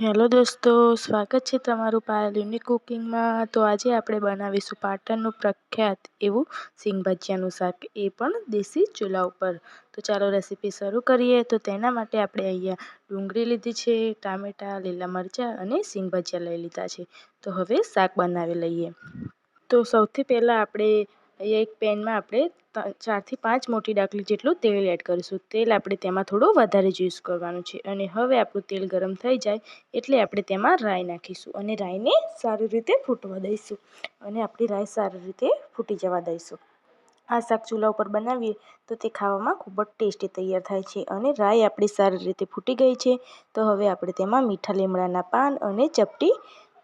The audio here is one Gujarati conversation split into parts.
હેલો દોસ્તો, સ્વાગત છે તમારું પાયલ યુનિક કુકિંગમાં. તો આજે આપણે બનાવીશું પાટણનું પ્રખ્યાત એવું સિંગ ભજીયાનું શાક, એ પણ દેશી ચૂલા ઉપર. તો ચાલો રેસીપી શરૂ કરીએ. તો તેના માટે આપણે અહીંયા ડુંગળી લીધી છે, ટામેટાં, લીલા મરચાં અને સિંગ ભજીયા લઈ લીધા છે. તો હવે શાક બનાવી લઈએ. તો સૌથી પહેલાં આપણે અહીંયા એક પેનમાં આપણે ચારથી પાંચ મોટી ડાકલી જેટલું તેલ એડ કરીશું. તેલ આપણે તેમાં થોડું વધારે જ યુઝ કરવાનું છે. અને હવે આપણું તેલ ગરમ થઈ જાય એટલે આપણે તેમાં રાઈ નાખીશું અને રાઈને સારી રીતે ફૂટવા દઈશું. અને આપણી રાઈ સારી રીતે ફૂટી જવા દઈશું. આ શાક ચૂલા ઉપર બનાવીએ તો તે ખાવામાં ખૂબ જ ટેસ્ટી તૈયાર થાય છે અને રાઈ આપણી સારી રીતે ફૂટી ગઈ છે તો હવે આપણે તેમાં મીઠા લીમડાના પાન અને ચપટી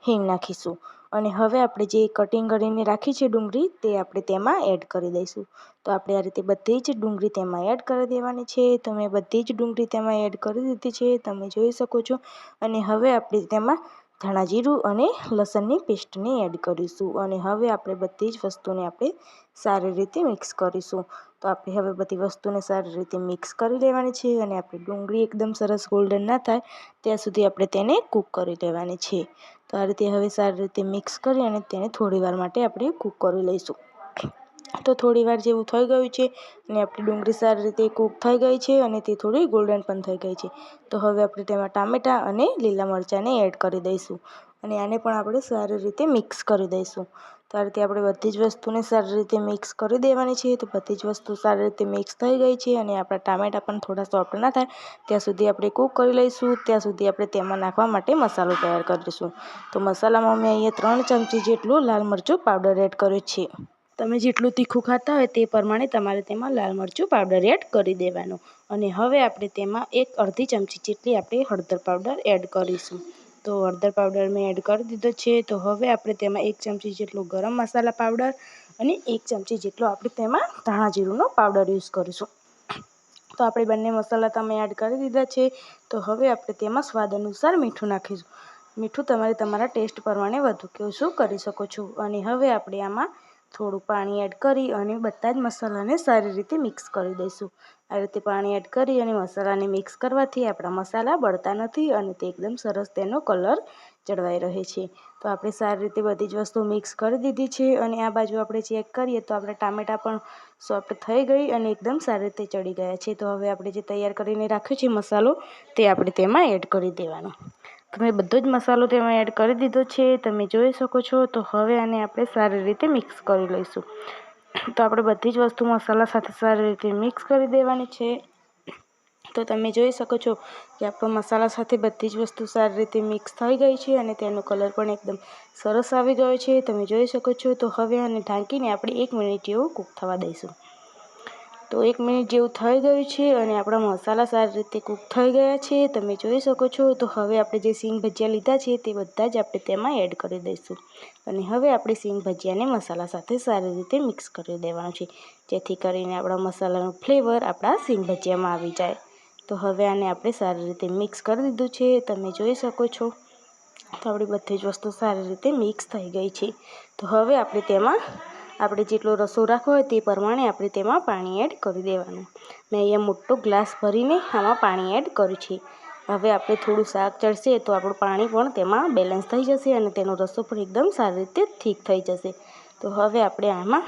હિંગ નાખીશું. અને હવે આપણે જે કટિંગ કરીને રાખી છે ડુંગળી, તે આપણે તેમાં એડ કરી દઈશું. તો આપણે આ રીતે બધી જ ડુંગળી તેમાં એડ કરી દેવાની છે. તો મેં બધી જ ડુંગળી તેમાં એડ કરી દીધી છે. તમે જોઈ શકો છો. અને હવે આપણે તેમાં ધાણા જીરું અને લસણની પેસ્ટને એડ કરીશું અને હવે આપણે બધી જ વસ્તુને આપણે સારી રીતે મિક્સ કરીશું. તો આપણે હવે બધી વસ્તુને સારી રીતે મિક્સ કરી લેવાની છે અને આપણી ડુંગળી એકદમ સરસ ગોલ્ડન ના થાય ત્યાં સુધી આપણે તેને કૂક કરી લેવાની છે. તો આ રીતે હવે સારી રીતે મિક્સ કરી અને તેને થોડીવાર માટે આપણે કૂક કરી લઈશું. તો થોડીવાર જેવું થઈ ગયું છે અને આપણી ડુંગળી સારી રીતે કૂક થઈ ગઈ છે અને તે થોડી ગોલ્ડન પણ થઈ ગઈ છે. તો હવે આપણે તેમાં ટામેટાં અને લીલા મરચાંને એડ કરી દઈશું અને આને પણ આપણે સારી રીતે મિક્સ કરી દઈશું. તો આ આપણે બધી જ વસ્તુને સારી રીતે મિક્સ કરી દેવાની છે. તો બધી જ વસ્તુ સારી રીતે મિક્સ થઈ ગઈ છે અને આપણા ટામેટાં પણ થોડા સોફ્ટ ના થાય. ત્યાં સુધી આપણે કૂક કરી લઈશું. ત્યાં સુધી આપણે તેમાં નાખવા માટે મસાલો તૈયાર કરીશું તો મસાલામાં મેં અહીંયા ત્રણ ચમચી જેટલું લાલ મરચું પાવડર એડ કર્યું છે. તમે જેટલું તીખું ખાતા હોય તે પ્રમાણે તમારે તેમાં લાલ મરચું પાવડર એડ કરી દેવાનું. અને હવે આપણે તેમાં એક અડધી ચમચી જેટલી આપણે હળદર પાવડર એડ કરીશું. તો હળદર પાવડર મેં એડ કરી દીધો છે. તો હવે આપણે તેમાં એક ચમચી જેટલો ગરમ મસાલા પાવડર અને એક ચમચી જેટલો આપણે તેમાં ધાણા જીરુંનો પાવડર યુઝ કરીશું. તો આપણે બંને મસાલા તમે એડ કરી દીધા છે. તો હવે આપણે તેમાં સ્વાદ અનુસાર મીઠું નાખીશું. મીઠું તમારે તમારા ટેસ્ટ પ્રમાણે વધુ કે ઓછું કરી શકો છો. અને હવે આપણે આમાં થોડું પાણી એડ કરી અને બધા જ મસાલાને સારી રીતે મિક્સ કરી દઈશું. આ રીતે પાણી એડ કરી અને મસાલાને મિક્સ કરવાથી આપણા મસાલા બળતા નથી અને તે એકદમ સરસ તેનો કલર જળવાઈ રહે છે. તો આપણે સારી રીતે બધી જ વસ્તુ મિક્સ કરી દીધી છે અને આ બાજુ આપણે ચેક કરીએ તો આપણે ટામેટાં પણ સોફ્ટ થઈ ગઈ અને એકદમ સારી રીતે ચડી ગયા છે. તો હવે આપણે જે તૈયાર કરીને રાખ્યો છે મસાલો તે આપણે તેમાં એડ કરી દેવાનો. તમે બધો જ મસાલો તેમાં એડ કરી દીધો છે. તમે જોઈ શકો છો. તો હવે આને આપણે સારી રીતે મિક્સ કરી લઈશું. તો આપણે બધી જ વસ્તુ મસાલા સાથે સારી રીતે મિક્સ કરી દેવાની છે. તો તમે જોઈ શકો છો કે આપણો મસાલા સાથે બધી જ વસ્તુ સારી રીતે મિક્સ થઈ ગઈ છે અને તેનો કલર પણ એકદમ સરસ આવી ગયો છે. તમે જોઈ શકો છો. તો હવે આને ઢાંકીને આપણે એક મિનિટ જેવું કૂક થવા દઈશું. તો એક મિનિટ જેવું થઈ ગયું છે અને આપણા મસાલા સારી રીતે કૂક થઈ ગયા છે. તમે જોઈ શકો છો. તો હવે આપણે જે સિંગ ભજીયા લીધા છે તે બધા જ આપણે તેમાં એડ કરી દઈશું. અને હવે આપણે સિંગ ભજીયાને મસાલા સાથે સારી રીતે મિક્સ કરી દેવાનું છે. જેથી કરીને આપણા મસાલાનું ફ્લેવર આપણા સિંગ ભજીયામાં આવી જાય. તો હવે આને આપણે સારી રીતે મિક્સ કરી દીધું છે. તમે જોઈ શકો છો. તો આપણી બધી જ વસ્તુ સારી રીતે મિક્સ થઈ ગઈ છે. તો હવે આપણે તેમાં આપણે જેટલો રસો રાખવો હોય તે પ્રમાણે આપણે તેમાં પાણી એડ કરી દેવાનું. મેં અહીંયા મોટો ગ્લાસ ભરીને આમાં પાણી એડ કર્યું છે. હવે આપણે થોડું શાક ચડશે તો આપણું પાણી પણ તેમાં બેલેન્સ થઈ જશે અને તેનો રસો પણ એકદમ સારી રીતે ઠીક થઈ જશે. તો હવે આપણે આમાં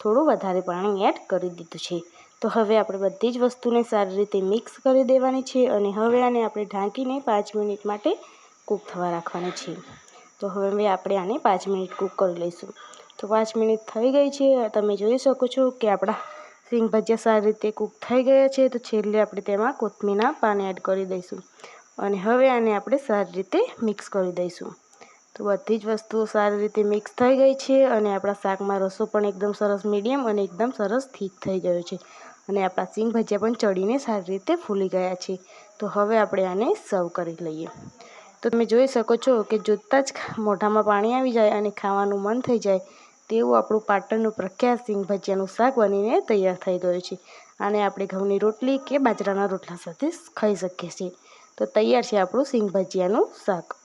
થોડું વધારે પાણી એડ કરી દીધું છે. તો હવે આપણે બધી જ વસ્તુને સારી રીતે મિક્સ કરી દેવાની છે અને હવે આને આપણે ઢાંકીને પાંચ મિનિટ માટે કૂક થવા રાખવાની છે. તો હવે આપણે આને પાંચ મિનિટ કૂક કરી લઈશું. તો પાંચ મિનિટ થઈ ગઈ છે. તમે જોઈ શકો છો કે આપણા સિંગ ભજીયા સારી રીતે કૂક થઈ ગયા છે. તો છેલ્લે આપણે તેમાં કોથમીરના પાન એડ કરી દઈશું. અને હવે આને આપણે સારી રીતે મિક્સ કરી દઈશું. તો બધી જ વસ્તુઓ સારી રીતે મિક્સ થઈ ગઈ છે અને આપણા શાકમાં રસો પણ એકદમ સરસ મીડિયમ અને એકદમ સરસ થીક થઈ ગયો છે. અને આપણા સિંગ ભજીયા પણ ચડીને સારી રીતે ફૂલી ગયા છે. તો હવે આપણે આને સર્વ કરી લઈએ. તો તમે જોઈ શકો છો કે જોતાં જ મોઢામાં પાણી આવી જાય અને ખાવાનું મન થઈ જાય. તેવું આપણું પાટણનું પ્રખ્યાત સિંગ ભજીયાનું શાક બનીને તૈયાર થઈ ગયું છે. અને આપણે ઘઉંની રોટલી કે બાજરાના રોટલા સાથે ખાઈ શકીએ છીએ. તો તૈયાર છે આપણું સિંગ ભજીયાનું શાક.